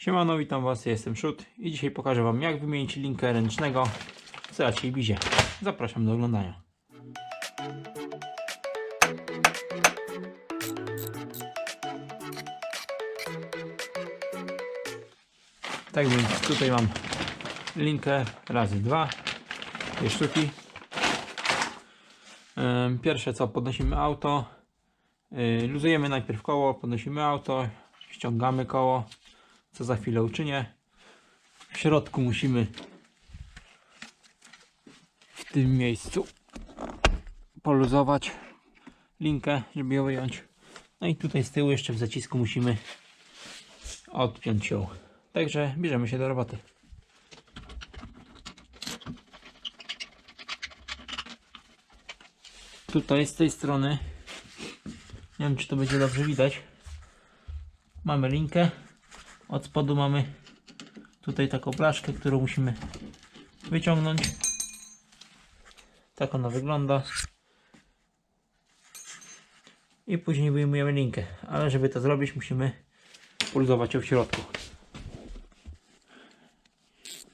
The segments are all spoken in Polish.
Siemano, witam Was, ja jestem Szut i dzisiaj pokażę Wam jak wymienić linkę ręcznego w Seacie Ibizie. Zapraszam do oglądania. Tak więc tutaj mam linkę razy dwa, dwie sztuki. Pierwsze co, podnosimy auto, yy, luzujemy najpierw koło, podnosimy auto, ściągamy koło, co za chwilę uczynię. W środku musimy w tym miejscu poluzować linkę, żeby ją wyjąć. No i tutaj z tyłu jeszcze w zacisku musimy odpiąć ją. Także bierzemy się do roboty. Tutaj z tej strony, nie wiem czy to będzie dobrze widać, mamy linkę. Od spodu mamy tutaj taką blaszkę, którą musimy wyciągnąć. Tak ona wygląda. I później wyjmujemy linkę. Ale żeby to zrobić, musimy pulsować ją w środku.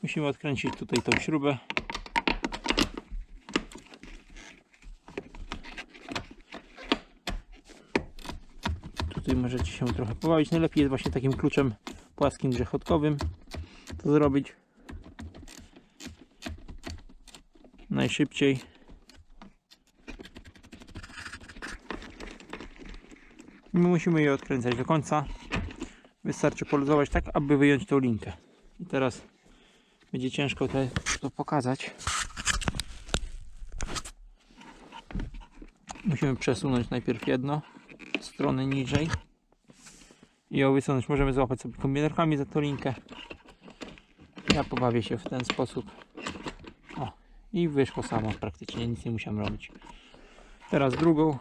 Musimy odkręcić tutaj tą śrubę. Tutaj możecie się trochę pobawić. Najlepiej jest właśnie takim kluczem płaskim grzechotkowym to zrobić. Najszybciej. My musimy je odkręcać do końca. Wystarczy poluzować tak, aby wyjąć tą linkę. I teraz będzie ciężko to, to pokazać. Musimy przesunąć najpierw jedno strony niżej i ją wysunąć. Możemy złapać sobie kombinerkami za tą linkę. Ja pobawię się w ten sposób. O, i wyszło samo praktycznie, nic nie musiałem robić. Teraz drugą.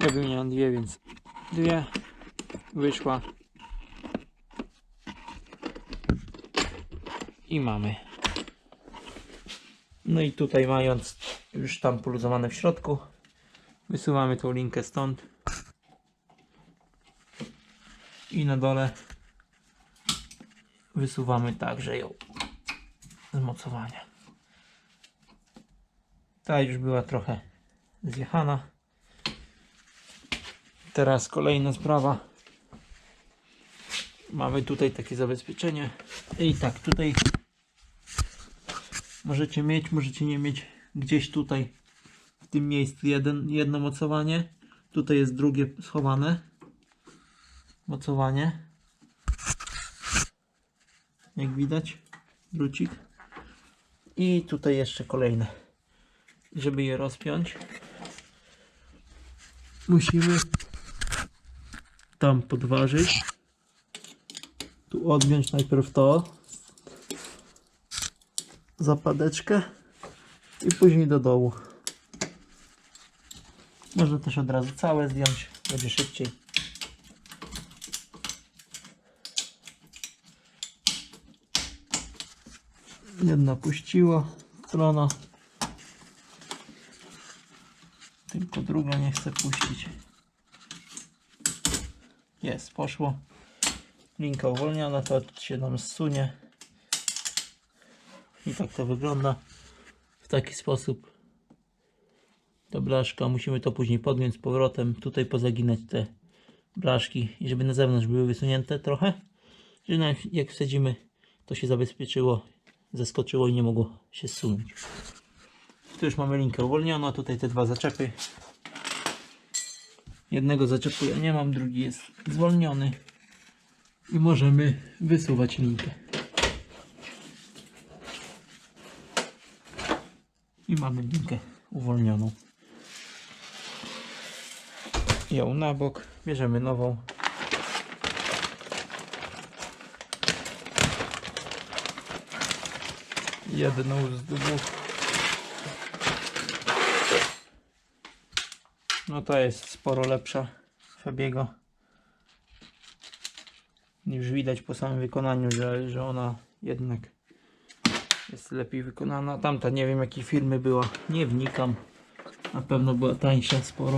Ja wymieniam dwie, więc dwie. Wyszła. I mamy. No i tutaj mając już tam poluzowane w środku, wysuwamy tą linkę stąd i na dole wysuwamy także ją z mocowania. Ta już była trochę zjechana. Teraz kolejna sprawa. Mamy tutaj takie zabezpieczenie. I tak, tutaj możecie mieć, możecie nie mieć gdzieś tutaj w tym miejscu jeden, jedno mocowanie. Tutaj jest drugie schowane mocowanie. Jak widać, drucik. I tutaj jeszcze kolejne. Żeby je rozpiąć, musimy tam podważyć. Tu odgiąć najpierw to zapadeczkę i później do dołu. Można też od razu całe zdjąć, będzie szybciej. Jedna puściła strona. Tylko druga nie chce puścić. Jest, poszło. Linka uwolniona, to się nam zsunie. I tak to wygląda. W taki sposób. To blaszka, musimy to później podjąć z powrotem. Tutaj pozaginać te blaszki i żeby na zewnątrz były wysunięte trochę. Że jak wsadzimy, to się zabezpieczyło zeskoczyło i nie mogło się zsunąć. Tu już mamy linkę uwolnioną, tutaj te dwa zaczepy. Jednego zaczepu ja nie mam, drugi jest zwolniony. I możemy wysuwać linkę. I mamy linkę uwolnioną. Ją na bok, bierzemy nową. Jedną z dwóch. No to jest sporo lepsza Fabiego. Już widać po samym wykonaniu, że, że ona jednak jest lepiej wykonana. Tamta nie wiem jakiej firmy była, nie wnikam. Na pewno była tańsza sporo.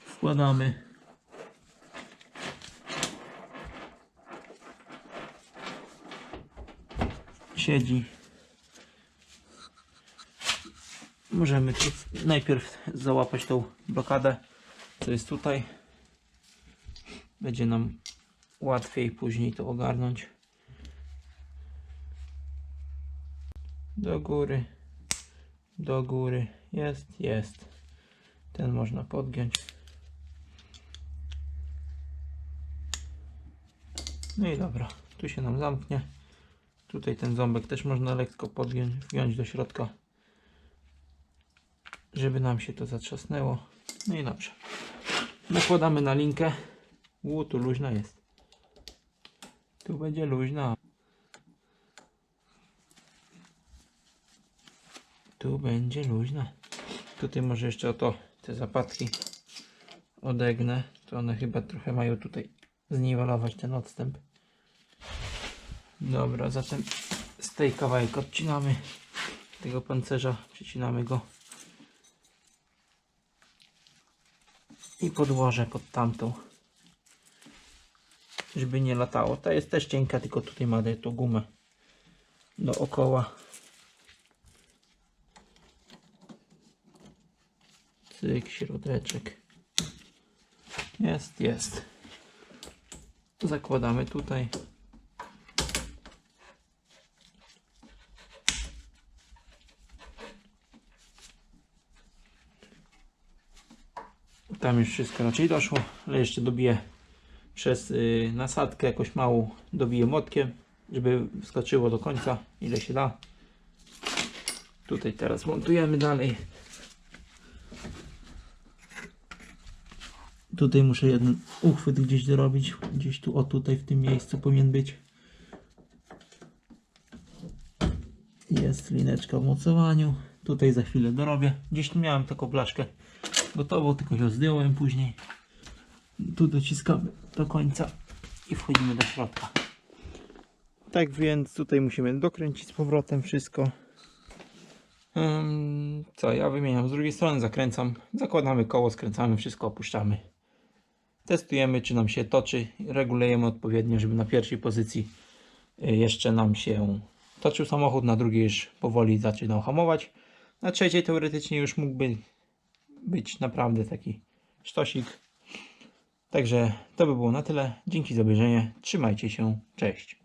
Wkładamy siedzi. Możemy tu najpierw załapać tą blokadę, co jest tutaj. Będzie nam łatwiej później to ogarnąć. Do góry, do góry, jest, jest. Ten można podgiąć. No i dobra, tu się nam zamknie. Tutaj ten ząbek też można lekko wgiąć do środka, żeby nam się to zatrzasnęło. No i dobrze. Nakładamy na linkę. U, tu luźna jest. Tu będzie luźna. Tu będzie luźna. Tutaj może jeszcze o to te zapadki odegnę. To one chyba trochę mają tutaj zniwelować ten odstęp. Dobra, zatem z tej kawałek odcinamy tego pancerza, przycinamy go i podłożę pod tamtą żeby nie latało. Ta jest też cienka, tylko tutaj ma tą gumę dookoła. Cyk, środeczek. Jest, jest. Zakładamy tutaj. Tam już wszystko raczej doszło, ale jeszcze dobiję przez y, nasadkę jakoś małą, dobiję młotkiem, żeby wskoczyło do końca, ile się da. Tutaj teraz montujemy dalej. Tutaj muszę jeden uchwyt gdzieś dorobić. Gdzieś tu, o tutaj w tym miejscu powinien być. Jest lineczka w mocowaniu. Tutaj za chwilę dorobię. Gdzieś miałem taką blaszkę gotową, tylko ją zdjąłem później. Tu dociskamy do końca i wchodzimy do środka. Tak więc tutaj musimy dokręcić z powrotem wszystko. Co, ja wymieniam z drugiej strony, zakręcam, zakładamy koło, skręcamy, wszystko opuszczamy. Testujemy, czy nam się toczy, regulujemy odpowiednio, żeby na pierwszej pozycji y, jeszcze nam się toczył samochód, na drugiej już powoli zaczynał hamować, na trzeciej teoretycznie już mógłby być naprawdę taki sztosik. Także to by było na tyle. Dzięki za obejrzenie. Trzymajcie się. Cześć.